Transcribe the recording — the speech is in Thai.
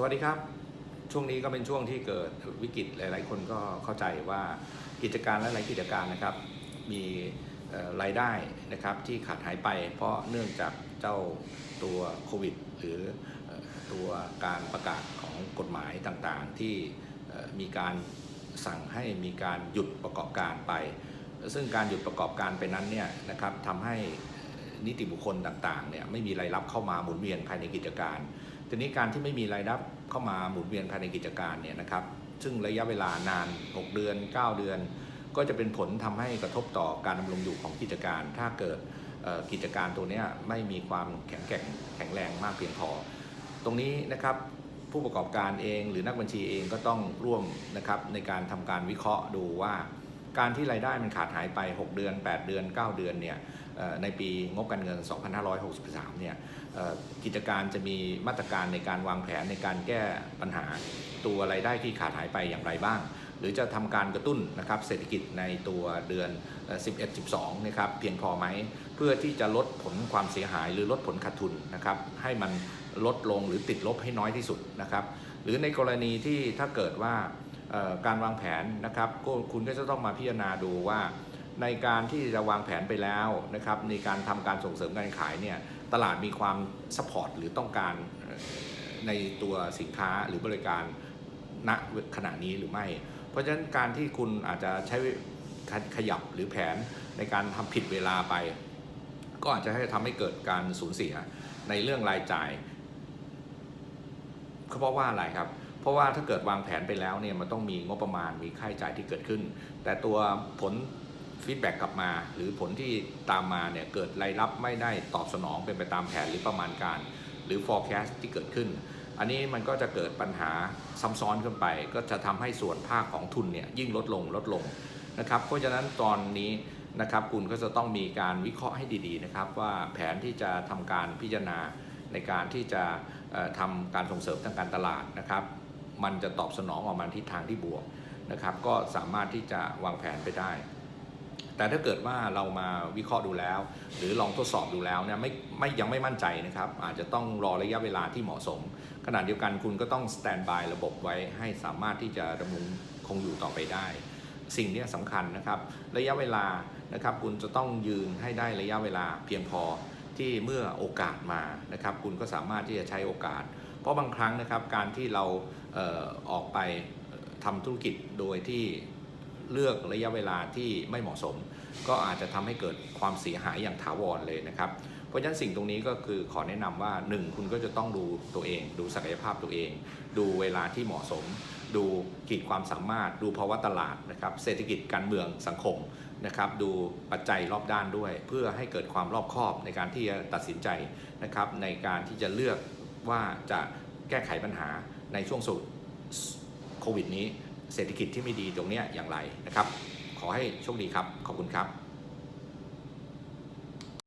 สวัสดีครับ ช่วงนี้ก็เป็นช่วงที่เกิดวิกฤตหลาย ๆ คนก็เข้าใจว่ากิจการและหลายกิจการนะครับ มีรายได้นะครับที่ขาดหายไป เพราะเนื่องจากเจ้าตัวโควิด หรือตัวการประกาศของกฎหมายต่าง ๆ ที่มีการสั่งให้มีการหยุดประกอบการไป ซึ่งการหยุดประกอบการไปนั้นเนี่ยนะครับทำให้นิติบุคคลต่าง ๆ เนี่ยไม่มีรายรับเข้ามาหมุนเวียนภายในกิจการ ทีนี้การที่ไม่มีรายรับเข้ามาหมุนเวียนภายในกิจการเนี่ยนะครับ ซึ่งระยะเวลานาน 6 เดือน 9 เดือน ก็จะเป็นผลทำให้กระทบต่อการดำรงอยู่ของกิจการ ถ้าเกิดกิจการตัวนี้ไม่มีความแข็งแกร่งแข็งแรงมากเพียงพอ ตรงนี้นะครับผู้ประกอบการเองหรือนักบัญชีเองก็ต้องร่วมนะครับในการทำการวิเคราะห์ดูว่า การที่รายได้มันขาดหายไป 6 เดือน 8 เดือน 9 เดือนเนี่ย ในปีงบการเงิน 2563 เนี่ยกิจการจะมีมาตรการในการวางแผนในการแก้ปัญหาตัวรายได้ที่ขาดหายไปอย่างไรบ้าง หรือจะทำการกระตุ้นนะครับเศรษฐกิจในตัวเดือน 11 12 นะครับเพียงพอไหม เพื่อที่จะลดผลความเสียหายหรือลดผลขาดทุนนะครับให้มันลดลงหรือติดลบให้น้อยที่สุดนะครับ หรือในกรณีที่ถ้าเกิดว่าการวางแผนนะครับก็คุณก็จะต้องมาพิจารณาดูว่า ในการที่จะวางแผนไปแล้วนะครับในการทำการส่งเสริมการขายเนี่ยตลาดมีความสปอร์ตหรือต้องการในตัวสินค้าหรือบริการณขณะนี้หรือไม่ เพราะฉะนั้นการที่คุณอาจจะใช้ขยับหรือแผนในการทำผิดเวลาไป ก็อาจจะให้ทำให้เกิดการสูญเสียในเรื่องรายจ่ายเพราะว่าอะไรครับเพราะว่าถ้าเกิดวางแผนไปแล้วเนี่ยมันต้องมีงบประมาณมีค่าใช้จ่ายที่เกิดขึ้น แต่ตัวผล ฟีดแบ็กกลับมา หรือผลที่ตามมาเนี่ยเกิดรายรับไม่ได้ตอบสนองเป็นไปตามแผนหรือประมาณการ หรือ forecast ที่เกิดขึ้น อันนี้มันก็จะเกิดปัญหาซ้ำซ้อนขึ้นไป ก็จะทำให้ส่วนภาคของทุนเนี่ยยิ่งลดลงลดลงนะครับเพราะฉะนั้นตอนนี้นะครับคุณก็จะต้องมีการวิเคราะห์ให้ดีๆนะครับว่าแผนที่จะทำการพิจารณาในการที่จะเอ่อทำการส่งเสริมทางการตลาดนะครับ มันจะตอบสนองออกมาทิศทางที่บวกนะครับ ก็สามารถที่จะวางแผนไปได้ แต่ถ้าเกิดว่าเรามาวิเคราะห์ดูแล้ว หรือลองทดสอบดูแล้วเนี่ยไม่ไม่ยังไม่มั่นใจนะครับ อาจจะต้องรอระยะเวลาที่เหมาะสม ขณะเดียวกันคุณก็ต้องสแตนบายระบบไว้ให้สามารถที่จะดำรงคงอยู่ต่อไปได้ สิ่งนี้สำคัญนะครับ ระยะเวลานะครับคุณจะต้องยืนให้ได้ระยะเวลาเพียงพอที่เมื่อโอกาสมานะครับ คุณก็สามารถที่จะใช้โอกาส เพราะบางครั้งนะครับการที่เราเออออกไปทำธุรกิจโดยที่ เลือกระยะเวลาที่ไม่เหมาะสม ก็อาจจะทำให้เกิดความเสียหายอย่างถาวรเลยนะครับ เพราะฉะนั้นสิ่งตรงนี้ก็คือขอแนะนำว่า 1 คุณก็จะต้องดูตัวเอง ดูศักยภาพตัวเอง ดูเวลาที่เหมาะสม ดูขีดความสามารถ ดูภาวะตลาดนะครับเศรษฐกิจการเมืองสังคมนะครับดูปัจจัยรอบด้านด้วย เพื่อให้เกิดความรอบคอบในการที่จะตัดสินใจนะครับในการที่จะเลือกว่าจะแก้ไขปัญหาในช่วงสุดโควิดนี้ เศรษฐกิจที่ไม่ดีตรงนี้อย่างไรนะครับ ขอให้โชคดีครับ ขอบคุณครับ